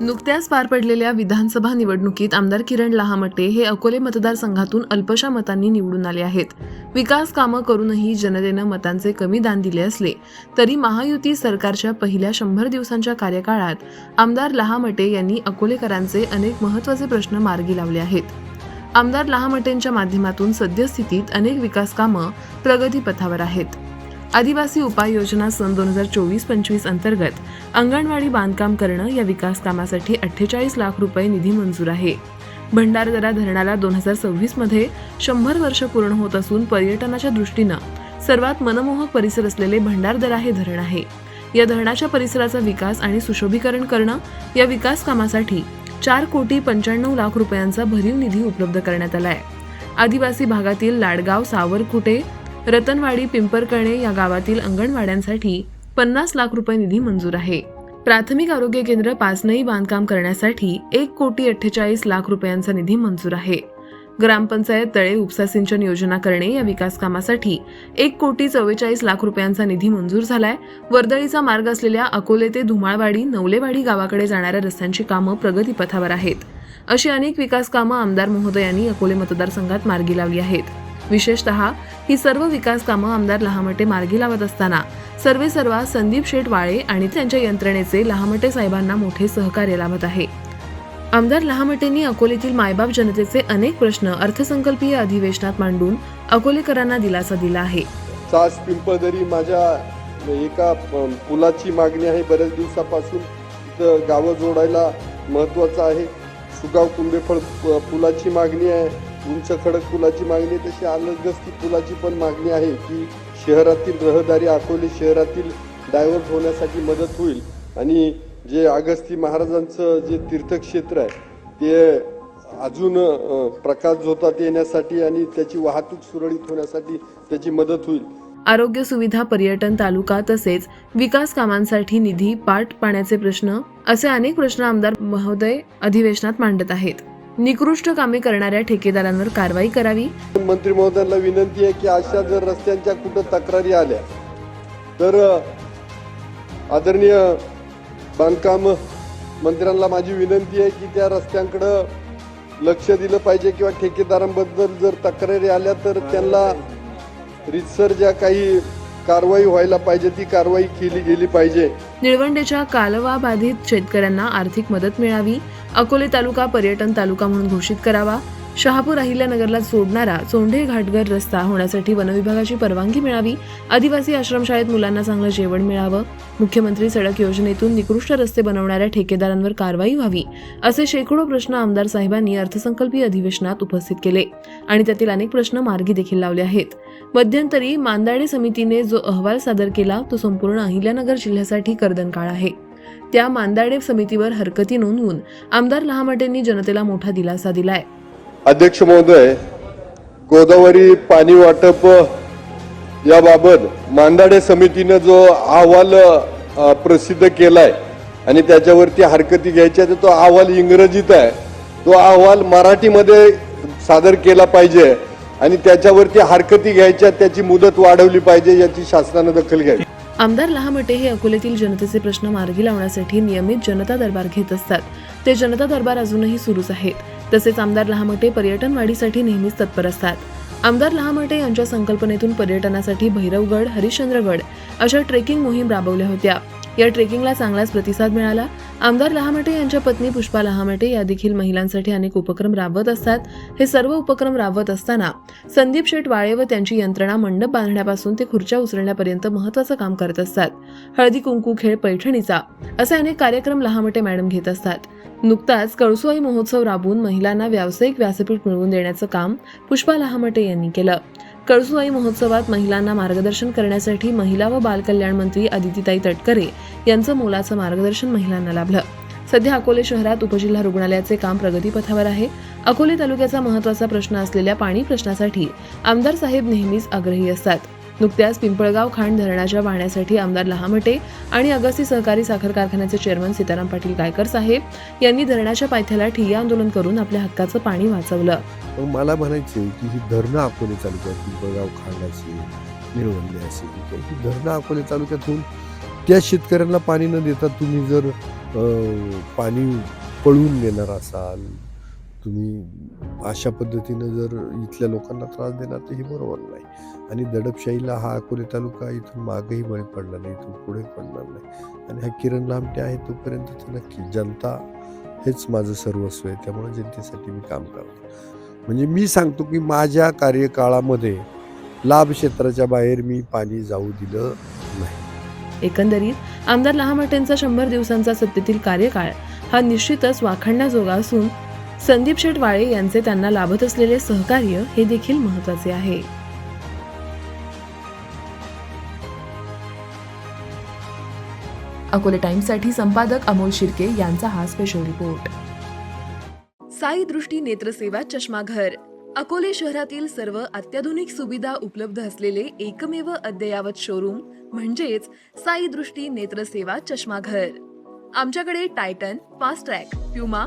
नुकत्याच पार पडलेल्या विधानसभा निवडणुकीत आमदार किरण लहामटे हे अकोले मतदारसंघातून अल्पशा मतांनी निवडून आले आहेत. विकास कामं करूनही जनतेनं मतांचे कमी दान दिले असले तरी महायुती सरकारच्या पहिल्या शंभर दिवसांच्या कार्यकाळात आमदार लहामटे यांनी अकोलेकरांचे अनेक महत्त्वाचे प्रश्न मार्गी लावले आहेत. आमदार लहामटेंच्या माध्यमातून सद्यस्थितीत अनेक विकास कामं प्रगतीपथावर आहेत. आदिवासी उपाययोजना सन दोन हजार चोवीस पंचवीस अंतर्गत अंगणवाडी बांधकाम करणं या विकास कामासाठी अठ्ठेचाळीस लाख रुपये निधी मंजूर आहे. भंडारदरा धरणाला दोन हजार सव्वीसमध्ये शंभर वर्ष पूर्ण होत असून पर्यटनाच्या दृष्टीनं सर्वात मनमोहक परिसर असलेले भंडारदरा हे धरण आहे. या धरणाच्या परिसराचा विकास आणि सुशोभीकरण करणं या विकास कामासाठी चार कोटी पंच्याण्णव लाख रुपयांचा भरीव निधी उपलब्ध करण्यात आला आहे आदिवासी भागातील लाडगाव सावरकुटे रतनवाडी पिंपरकणे या गावातील अंगणवाड्यांसाठी पन्नास लाख रुपये निधी मंजूर आहे. प्राथमिक आरोग्य केंद्र पाचनई बांधकाम करण्यासाठी एक कोटी अठ्ठेचाळीस लाख रुपयांचा निधी मंजूर आहे. ग्रामपंचायत तळे उपसा सिंचन योजना करणे या विकास कामासाठी एक कोटी चव्वेचाळीस लाख रुपयांचा निधी मंजूर झालाय. वर्दळीचा मार्ग असलेल्या अकोले ते धुमाळवाडी नवलेवाडी गावाकडे जाणाऱ्या रस्त्यांची कामं प्रगतीपथावर आहेत. अशी अनेक विकास कामं आमदार महोदयांनी अकोले मतदारसंघात मार्गी लावली आहेत. विशेषतः ही सर्व विकास कामं आमदार लहामटे मार्गी लावत असताना. सर्वे सर्वा संदीप शेठ वाळे आणि त्यांच्या यंत्रणेचे लहामटे साहेबांना मोठे सहकार्य लाभत आहे. आमदार लहामटेंनी अकोलेतील मायबाप जनतेचे अनेक प्रश्न अर्थसंकल्पीय अधिवेशनात मांडून अकोलेकरांना दिलासा दिला आहे. सास पिंपळदरी माझ्या एका पुलाची मागणी आहे. बऱ्याच दिवसापासून गावं जोडायला महत्त्वाचं आहे. सुगाव कुंभेफळ पुलाची मागणी आहे. उंच खडक पुलाची मागणी तशी अलगस्ती पुलाची पण मागणी आहे की शहरातील रहदारी अकोले शहरातील डायव्हर्ट होण्यासाठी मदत होईल. आणि जे अगस्ती महाराजांचं जे तीर्थक्षेत्र आहे ते अजून प्रकाश झोतात येण्यासाठी आणि त्याची वाहतूक सुरळीत होण्यासाठी त्याची मदत होईल. आरोग्य सुविधा पर्यटन तालुका तसेच विकास कामांसाठी निधी पाठ पाण्याचे प्रश्न असे अनेक प्रश्न आमदार महोदय अधिवेशनात मांडत आहेत. निकृष्ट कामे करणाऱ्या ठेकेदारांवर कारवाई करावी. मंत्री महोदयांना विनंती आहे की अशा जर रस्त्यांच्या कुठं तक्रारी आल्या तर आदरणीय बांधकाम मंत्र्यांना माझी विनंती आहे की त्या रस्त्यांकडं लक्ष दिलं पाहिजे किंवा ठेकेदारांबद्दल जर तक्रारी आल्या तर त्यांना रितसर ज्या काही कारवाई व्हायला पाहिजे ती कारवाई केली गेली पाहिजे. निळवंडेच्या कालवा बाधित शेतकऱ्यांना आर्थिक मदत मिळावी. अकोले तालुका पर्यटन तालुका म्हणून घोषित करावा. शहापूर अहिल्यानगरला जोडणारा चोंढे घाटघर रस्ता होण्यासाठी वनविभागाची परवानगी मिळावी. आदिवासी आश्रमशाळेत मुलांना चांगलं जेवण मिळावं. मुख्यमंत्री सडक योजनेतून निकृष्ट रस्ते बनवणाऱ्या ठेकेदारांवर कारवाई व्हावी असे शेकडो प्रश्न आमदार साहेबांनी अर्थसंकल्पीय अधिवेशनात उपस्थित केले आणि त्यातील अनेक प्रश्न मार्गी देखील लावले आहेत. मध्यंतरी मांदाडे समितीने जो अहवाल सादर केला तो संपूर्ण अहिल्यानगर जिल्ह्यासाठी कर्दनकाळ आहे. त्या मांदाडे समितीवर हरकती नोंदवून आमदार लहामटेंनी जनतेला मोठा दिलासा दिलाय. अध्यक्ष महोदय गोदावरी पाणी वाटप याबाबत मांदाडे समितीनं जो अहवाल प्रसिद्ध केलाय आणि त्याच्यावरती हरकती घ्यायच्या तर तो अहवाल इंग्रजीत आहे. तो अहवाल मराठीमध्ये सादर केला पाहिजे आणि त्याच्यावरती हरकती घ्यायच्या त्याची मुदत वाढवली पाहिजे याची शासनानं दखल घ्यावी. आमदार लहामटे हे अकोल्यातील जनतेचे प्रश्न मार्गी लावण्यासाठी नियमित जनता दरबार घेत असतात. ते जनता दरबार अजूनही सुरूच आहेत. तसेच आमदार लहामटे पर्यटन वाढीसाठी नेहमीच तत्पर असतात. आमदार लहामटे यांच्या संकल्पनेतून पर्यटनासाठी भैरवगड हरिश्चंद्रगड अशा ट्रेकिंग मोहीम राबवल्या होत्या. या ट्रेकिंगला चांगलाच प्रतिसाद मिळाला. आमदार लहामटे यांच्या पत्नी पुष्पा लहामटे या देखील महिलांसाठी अनेक उपक्रम राबवत असतात. हे सर्व उपक्रम राबवत असताना संदीप शेठ वाळे व त्यांची यंत्रणा मंडप बांधण्यापासून ते खुर्च्या उचलण्यापर्यंत महत्वाचं काम करत असतात. हळदी कुंकू खेळ पैठणीचा असे अनेक कार्यक्रम लहामटे मॅडम घेत असतात. नुकताच कळसुआई महोत्सव राबवून महिलांना व्यावसायिक व्यासपीठ मिळवून देण्याचं काम पुष्पा लहामटे यांनी केलं. कळसुआई महोत्सवात महिलांना मार्गदर्शन करण्यासाठी महिला व बालकल्याण मंत्री अदितीताई तटकरे यांचं मोलाचं मार्गदर्शन महिलांना लाभलं. सध्या अकोले शहरात उपजिल्हा रुग्णालयाचे काम प्रगतीपथावर आहे. अकोले तालुक्याचा महत्त्वाचा प्रश्न असलेल्या पाणी प्रश्नासाठी आमदार साहेब नेहमीच आग्रही असतात. नुकत्याच पिंपळगाव खांड धरणाच्या पाहण्यासाठी आमदार लहामटे आणि अगस्ती सहकारी साखर कारखान्याचे चेअरमन सीताराम पाटील गायकर साहेब यांनी धरणाच्या पायथ्याला ठिय्या आंदोलन करून आपल्या हक्काचं पाणी वाचवलं. मला म्हणायचे की ही धरणं अकोले तालुक्यात पिंपळगाव खांड असेल निळवंडे असेल ही धरणं अकोले तालुक्यातून त्या शेतकऱ्यांना पाणी न देता तुम्ही जर पाणी पळवून नेणार असाल तुम्ही अशा पद्धतीनं जर इथल्या लोकांना त्रास देणार तर हे बरोबर नाही. आणि दडपशाहीला हा अकोले तालुका इथून मागही बळी पडला नाही इथून पुढे पडणार नाही. आणि हा किरण लांबटे आहे तोपर्यंत तर नक्की जनता हेच माझं सर्वस्व आहे त्यामुळे जनतेसाठी मी काम करतो म्हणजे मी सांगतो की माझ्या कार्यकाळामध्ये लाभ क्षेत्राच्या बाहेर मी पाणी जाऊ दिलं नाही. एकंदरीत आमदार लहामटेंचा शंभर दिवसांचा सत्तेतील कार्यकाळ हा निश्चितच वाखाणण्याजोगा असून संदीप शेठ वाळे यांचे त्यांना लाभत असलेले सहकार्य हे देखील महत्त्वाचे आहे. अकोले टाइम्ससाठी संपादक अमोल शिर्के यांचा हा स्पेशल रिपोर्ट साई दृष्टी नेत्रसेवा चष्माघर. अकोले शहरातील सर्व अत्याधुनिक सुविधा उपलब्ध असलेले एकमेव अद्ययावत शोरूम म्हणजेच साई दृष्टी नेत्रसेवा चष्माघर. आमच्याकडे Titan Fastrack Puma